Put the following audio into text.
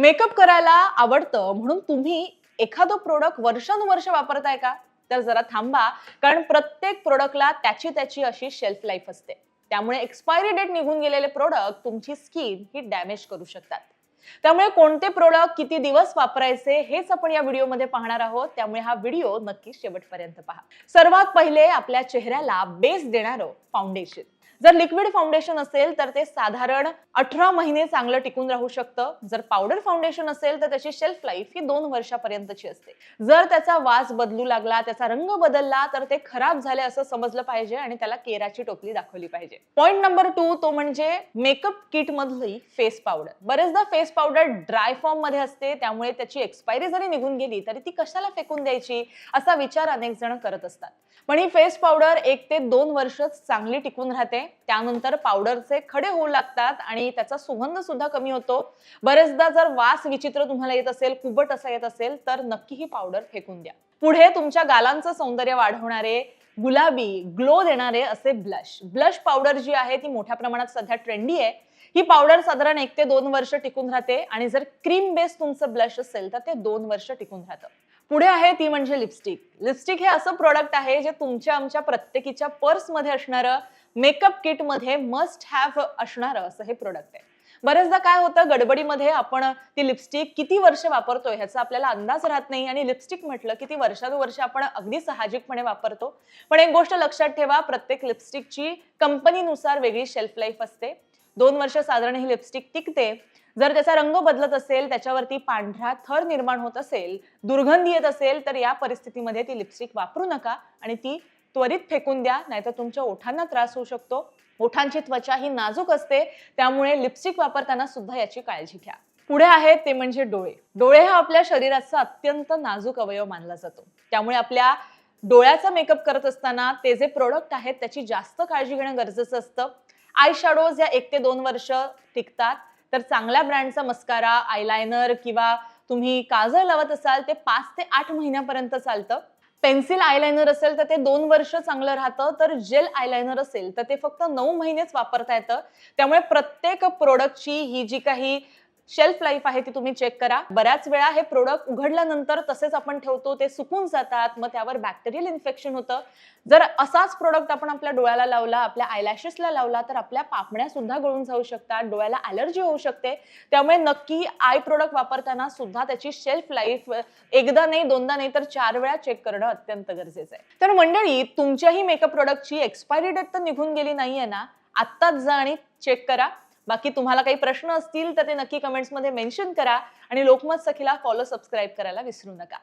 Makeup करायला आवडतं म्हणून तुम्ही एखादं प्रोडक्ट वर्षानुवर्ष वापरताय का? तर जरा थांबा कारण प्रत्येक प्रोडक्टला त्याची त्याची अशी शेल्फ लाईफ असते. त्यामुळे एक्सपायरी डेट निघून गेलेले प्रोडक्ट तुमची स्किन ही डॅमेज करू शकतात. त्यामुळे कोणते प्रोडक्ट किती दिवस वापरायचे हेच आपण या व्हिडिओमध्ये पाहणार आहोत. त्यामुळे हा व्हिडिओ नक्की शेवटपर्यंत पहा. सर्वात पहिले आपल्या चेहऱ्याला बेस देणारं फाउंडेशन जर लिक्विड फाउंडेशन असेल तर ते साधारण अठरा महिने चांगलं टिकून राहू शकतं. जर पावडर फाउंडेशन असेल तर त्याची शेल्फ लाईफ ही दोन वर्षापर्यंतची असते. जर त्याचा वास बदलू लागला त्याचा रंग बदलला तर ते खराब झाले असं समजलं पाहिजे आणि त्याला केराची टोपली दाखवली पाहिजे. पॉइंट नंबर टू तो म्हणजे मेकअप किट मधली फेस पावडर बरेचदा फेस पावडर ड्राय फॉर्ममध्ये असते त्यामुळे त्याची एक्सपायरी जरी निघून गेली तरी ती कशाला फेकून द्यायची असा विचार अनेक जण करत असतात. पण ही फेस पावडर एक ते दोन वर्ष चांगली टिकून राहते. त्यानंतर पावडरचे खडे होऊ लागतात आणि त्याचा सुगंध सुद्धा कमी होतो. बरेचदा जर वास विचित्र तुम्हाला येत असेल कुबट असा येत असेल तर नक्की ही पावडर फेकून द्या. पुढे तुमच्या गालांचं सौंदर्य वाढवणारे गुलाबी ग्लो देणारे असे ब्लश. ब्लश पावडर जी आहे ती मोठ्या प्रमाणात सध्या ट्रेंडी आहे. ही पावडर साधारण एक ते दोन वर्ष टिकून राहते आणि जर क्रीम बेस तुमचं ब्लश असेल तर ते दोन वर्ष टिकून राहतं. पुढे आहे ती म्हणजे लिपस्टिक लिपस्टिक हे असं प्रोडक्ट आहे जे तुमच्या आमच्या प्रत्येकीच्या पर्समध्ये असणारं मेकअप किटमध्ये मस्ट हॅव असणारं असं हे प्रोडक्ट आहे. बरेचदा काय होतं गडबडीमध्ये आपण ती लिपस्टिक किती वर्ष वापरतोय ह्याचा आपल्याला अंदाज राहत नाही आणि लिपस्टिक म्हटलं की ती वर्षानुवर्ष आपण अगदी साहजिकपणे वापरतो. पण एक गोष्ट लक्षात ठेवा प्रत्येक लिपस्टिकची कंपनीनुसार वेगळी शेल्फ लाईफ असते. दोन वर्ष साधारण ही लिपस्टिक टिकते. जर त्याचा रंग बदलत असेल त्याच्यावरती पांढरा थर निर्माण होत असेल दुर्गंधी येत असेल तर या परिस्थितीमध्ये ती लिपस्टिक वापरू नका आणि ती त्वरित फेकून द्या नाहीतर तुमच्या ओठांना त्रास होऊ शकतो. ओठांची त्वचा ही नाजूक असते त्यामुळे लिपस्टिक वापरताना सुद्धा याची काळजी घ्या. पुढे आहे ते म्हणजे डोळे. डोळे हा आपल्या शरीराचा अत्यंत नाजूक अवयव मानला जातो. त्यामुळे आपल्या डोळ्याचा मेकअप करत असताना ते जे प्रोडक्ट आहेत त्याची जास्त काळजी घेणं गरजेचं असतं. आय शॅडोज या एक ते दोन वर्ष टिकतात. तर चांगल्या ब्रँडचा मस्कारा आयलायनर किंवा तुम्ही काजळ लावत असाल ते पाच ते आठ महिन्यापर्यंत चालतं. पेन्सिल आयलायनर असेल तर ते दोन वर्ष चांगलं राहतं तर जेल आयलायनर असेल तर ते फक्त नऊ महिनेच वापरता येतं. त्यामुळे प्रत्येक प्रोडक्टची ही जी काही शेल्फ लाईफ आहे ती तुम्ही चेक करा. बऱ्याच वेळा हे प्रोडक्ट उघडल्यानंतर तसेच आपण ठेवतो ते सुकून जातात मग त्यावर बॅक्टेरियल इन्फेक्शन होतं. जर असाच प्रोडक्ट आपण आपल्या डोळ्याला लावला आपल्या आयलॅशेसला लावला तर आपल्या पापण्या सुद्धा गळून जाऊ शकतात डोळ्याला अलर्जी होऊ शकते. त्यामुळे नक्की आय प्रोडक्ट वापरताना सुद्धा त्याची शेल्फ लाईफ एकदा नाही दोनदा नाही तर चार वेळा चेक करणं अत्यंत गरजेचं आहे. तर मंडळी तुमच्याही मेकअप प्रोडक्टची एक्सपायरी डेट तर निघून गेली नाहीये ना? आत्ताच जा आणि चेक करा. बाकी तुम्हाला काही प्रश्न असतील तर ते नक्की कमेंट्समध्ये मेन्शन करा आणि लोकमत सखीला फॉलो सबस्क्राईब करायला विसरू नका.